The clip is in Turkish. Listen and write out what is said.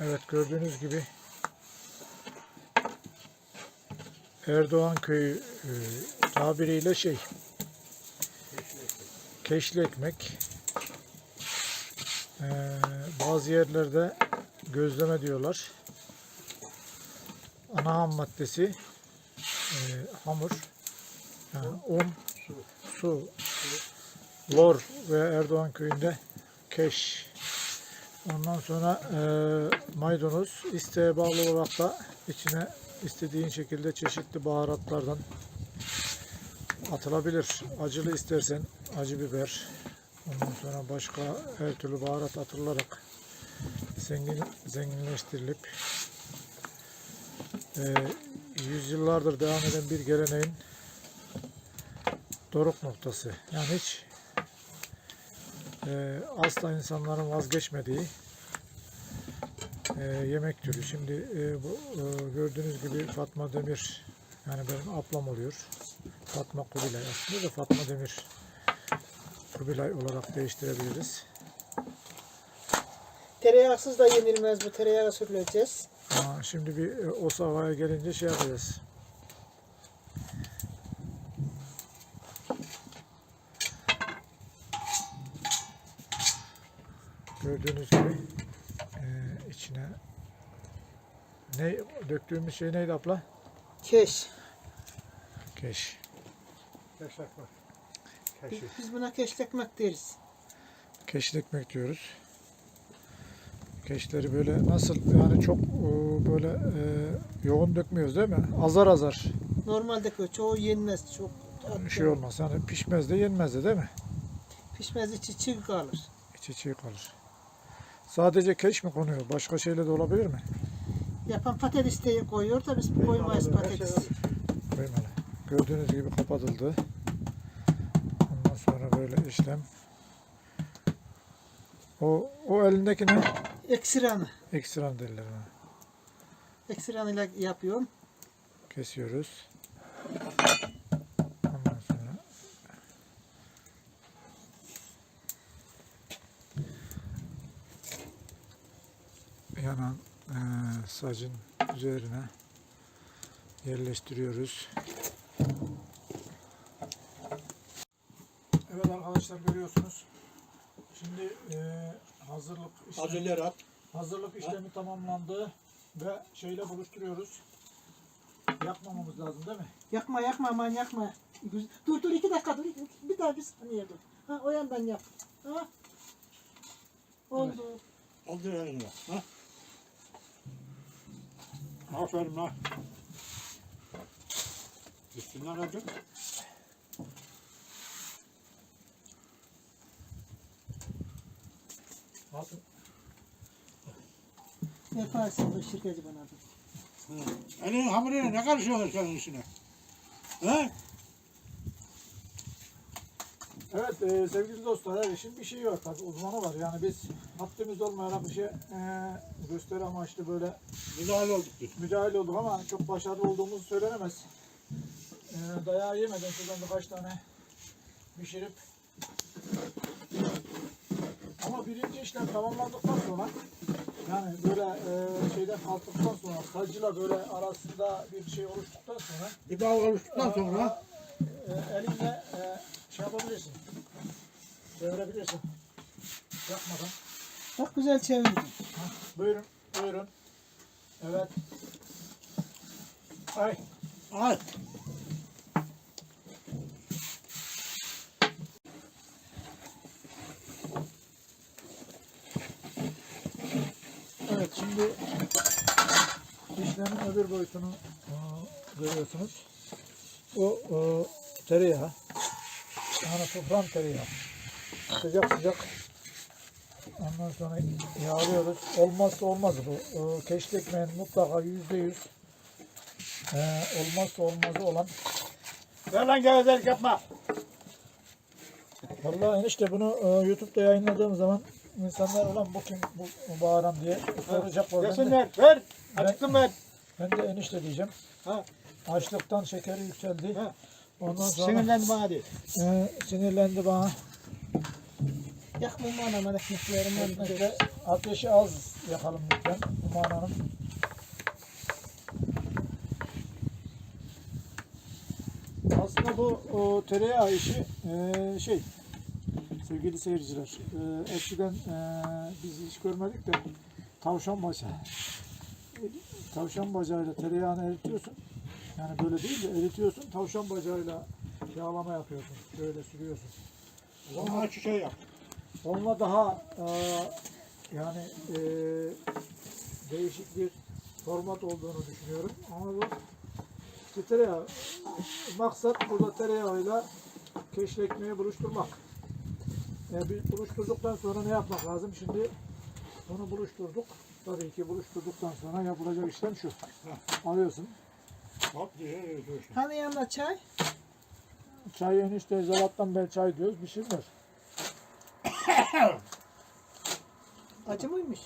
Evet gördüğünüz gibi Erdoğan köyü e, tabiriyle şey keşli ekmek E, bazı yerlerde gözleme diyorlar. Ana ham maddesi e, hamur, yani un, su, lor ve Erdoğan köyünde keş. Ondan sonra e, maydanoz isteğe bağlı olarak da içine istediğin şekilde çeşitli baharatlardan atılabilir. Acılı istersen acı biber. Ondan sonra başka her türlü baharat atılarak zengin, zenginleştirilip e, yüzyıllardır devam eden bir geleneğin doruk noktası. Yani hiç e, asla insanların vazgeçmediği e, yemek türü. Şimdi e, bu e, gördüğünüz gibi Fatma Demir yani benim ablam oluyor. Fatma Kubilay aslında da Fatma Demir Kubilay olarak değiştirebiliriz. Tereyağsız da yenilmez bu. Tereyağı sürüleceğiz. Aa, şimdi bir e, o savaya gelince şey yapacağız. Gördüğünüz gibi e, içine ne döktüğümüz şey neydi abla? Keş. Keş. Yaşak var. Biz, Keşif. biz buna keşli ekmek deriz. Keşli ekmek diyoruz. Keşleri böyle nasıl yani çok e, böyle e, yoğun dökmüyoruz değil mi? Azar azar Normalde köy çoğu yenmez. Çok bir şey olmaz. Yani pişmez de yenmez de değil mi? Pişmez içi çiğ kalır. İçi çiğ kalır. Sadece keş mi konuyor? Başka şeyle de olabilir mi? Yapan patates de koyuyor da biz koymayız patates. Koymalı. Gördüğünüz gibi kapatıldı. Ondan sonra böyle işlem. O, o elindeki ne? Eksiranı. Ekstran derler ona. Eksiran ile yapıyorum. Kesiyoruz. Ondan sonra yanan eee, sacın üzerine yerleştiriyoruz. Evet arkadaşlar görüyorsunuz. Şimdi eee, hazırlık işlemi, Hazırlar at. hazırlık işlemi tamamlandı ve şeyle buluşturuyoruz. Yakmamamız lazım değil mi? Yakma yakma aman yakma. Güz- Dur dur iki dakika dur. iki- Bir daha bir saniye dur. Ha o yandan yap. Ha. Oldu. Aldır eline. Ha? Aferin ha. Üstünden acı. Nasıl? Yaparsın bu şirketi bana da. Elin hamuruyla ne karışıyorlar senin işine? He? Evet e, sevgili dostlar her işin bir şeyi var tabii uzmanı var. Yani biz haddimiz olmayan bir şey e, gösteri amaçlı böyle Müdahale olduk biz. müdahale olduk ama çok başarılı olduğumuz söylenemez. E, dayağı yemeden şuradan birkaç tane pişirip ama birinci işlem tamamlandıktan sonra yani böyle e, şeyden kalktıktan sonra sacıyla böyle arasında bir şey oluştuktan sonra Bir daha oluştuktan sonra e, elinle e, şey yapabilirsin. Çevirebilirsin. Yapmadan. Bak güzel çevirdin. Buyurun, buyurun. Evet. Ay, al. evet şimdi işlemin öbür boyutunu görüyorsunuz. O e, tereyağı. Yani sofran tereyağı. Sıcak sıcak. Ondan sonra yağlıyoruz. Olmazsa olmazı bu. E, keşke ekmeğin mutlaka yüzde yüz e, olmazsa olmazı olan Ver lan gevezelik yapma. Vallahi enişte bunu e, YouTube'da yayınladığım zaman insanlar olan bu kim bu, bu bağıran diye soracaklar. Desinler. Ver. Acıktım ben. ben de enişte diyeceğim. Ha. Açlıktan şekeri yükseldi. Ha. Ondan sonra Sinirlendim bana değil. e, sinirlendi bana. Yakma bana bana ekmeklerim var. Ekmekte ateşi az yakalım lütfen Uman Hanım. Aslında bu o, tereyağı işi eee, şey sevgili seyirciler eee, eskiden eee, biz hiç görmedik de tavşan bacağı. Tavşan bacağıyla tereyağını eritiyorsun. Yani böyle değil de eritiyorsun. Tavşan bacağıyla yağlama yapıyorsun. Böyle sürüyorsun. Ona çiçeği yap. Onunla daha e, yani e, değişik bir format olduğunu düşünüyorum. Ama bu işte tereyağı. Maksat burada tereyağıyla keşle ekmeği buluşturmak. E, bir buluşturduktan sonra ne yapmak lazım? Şimdi bunu buluşturduk. Tabii ki buluşturduktan sonra yapılacak işlem şu. Alıyorsun. Hop diye öğretiyorsun. Hani yanında çay? Çay enişte zavattan beri çay diyoruz. Bir şey var. Acı mıymış?